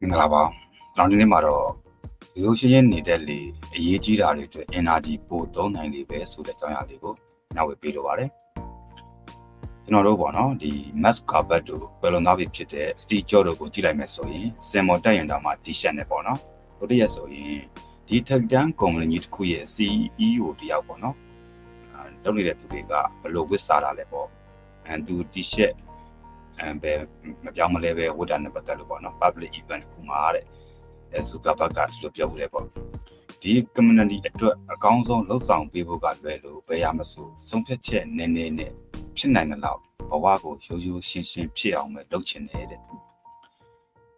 မင်္ဂလာပါကျွန်တော်ဒီနေ့မှာတော့ရိုးရှင်းရင်းနေတဲ့လေအရေးကြီးတာတွေအတွက် energy ပိုသုံးနိုင်လေပဲဆိုတဲ့အကြောင်းအရာလေးကိုညဝေပေးလိုပါတယ်ကျွန်တော်တို့ပေါ့နော်ဒီ mask carpet တို့ကွယ်လွန်သွားပြီဖြစ်တဲ့ steel jaw တို့ကိုကြည့်လိုက်မယ်ဆိုရင်စင်မော်တက်ရင်တောင်မှ t-shirt နဲ့ပေါ့နော်တို့တည်းရဆိုရင်ဒီထက်တန်းကုမ္ပဏီကြီးတစ်ခုရဲ့ CEO တယောက်ပေါ့နော်အဲလုပ်နေတဲ့သူတွေကဘယ်လိုဝစ်စားတာလဲပေါ့အဲသူ t-shirt အဲဘယ်မပြောင်းမလဲပဲဝတ်တာနဲ့ပတ်သက်လို့ပေါ့နော် public event တစ်ခုမှာတဲ့အဲဇူကာဘတ်ကဒီလိုပြောခဲ့ပေါ့ဒီ community အတွက်အကောင်းဆုံးလှုပ်ဆောင်ပေးဖို့ကလွယ်လို့ဘယ်ရမဆိုဆုံးဖြတ်ချက်နည်းနည်းနဲ့ဖြစ်နိုင်တဲ့လောက်ဘဝကိုရိုးရိုးရှင်းရှင်းဖြစ်အောင်ပဲလုပ်ချင်တယ်တဲ့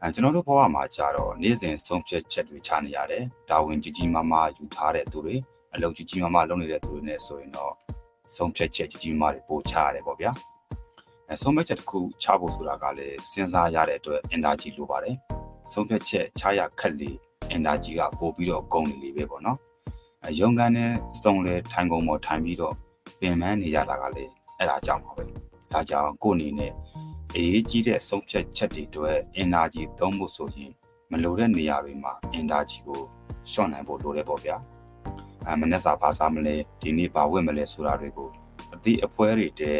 အဲကျွန်တော်တို့ဘဝမှာကြတော့နေ့စဉ်ဆုံးဖြတ်ချက်တွေချနေရတယ်ဒါဝင်ကြီးကြီးမားမားယူထားတဲ့သူတွေအလုပ်ကြီးကြီးမားမားလုပ်နေတဲ့သူတွေနဲ့ဆိုရင်တော့ဆုံးဖြတ်ချက်ကြီးကြီးမားတွေပို့ချရတယ်ပေါ့ဗျာ အဲဆုံးဖြတ်ချက်တစ်ခုချဖို့ဆိုတာကလည်းစဉ်းစားရတဲ့အတွက် energy လိုပါတယ်ဆုံးဖြတ်ချက်ချရခက်လေ energy ကပို့ပြီးတော့ကုန်နေလေပဲပေါ့နော်အဲရုံကန်နဲ့စုံလဲထိုင်ကုန်ပေါ်ထိုင်ပြီးတော့ပင်ပန်းနေကြတာကလည်းအဲ့ဒါကြောင့်ပါပဲဒါကြောင့်ကိုယ့်အနေနဲ့အေးကြီးတဲ့ဆုံးဖြတ်ချက်တွေအတွက် energy သုံးဖို့ဆိုရင်မလိုတဲ့နေရာတွေမှာ energy ကိုရှော့နိုင်ဖို့လိုတယ်ပေါ့ဗျာအဲမနေ့စာဘာစားမလဲဒီနေ့ဘာဝတ်မလဲဆိုတာတွေကိုအသည့်အဖွဲတွေတဲ့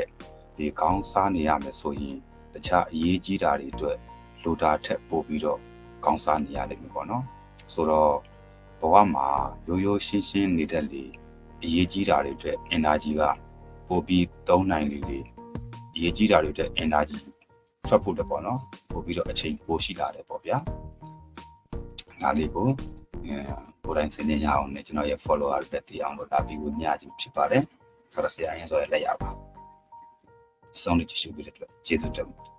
ဒီကောင်းစားနေရမယ်ဆိုရင်တခြားအရေးကြီးတာတွေအတွက်လိုတာထက်ပိုပြီးတော့ကောင်းစားနေရလိမ့်မယ်ပေါ့နော်ဆိုတော့ဘဝမှာရိုးရိုးရှင်းရှင်းနေတဲ့လေအရေးကြီးတာတွေအတွက် energy ကပိုပြီးသုံးနိုင်လေလေအရေးကြီးတာတွေအတွက် energy ထွက်ဖို့တယ်ပေါ့နော်ပိုပြီးတော့အချိန်ပိုရှိလာတယ်ပေါ့ဗျာနားလေးကိုအဲကိုယ်တိုင်စင်ကြင်ရအောင်နဲ့ကျွန်တော်ရဲ့ follower တွေတည်အောင်လို့ဒါပြီးကိုညကြီးဖြစ်ပါတယ်ဆိုတော့ဆရာရင်ဆိုရလက်ရပါ စောင့်နေကြည့်ရှုပေးတဲ့အတွက်ကျေးဇူးတင်ပါတယ်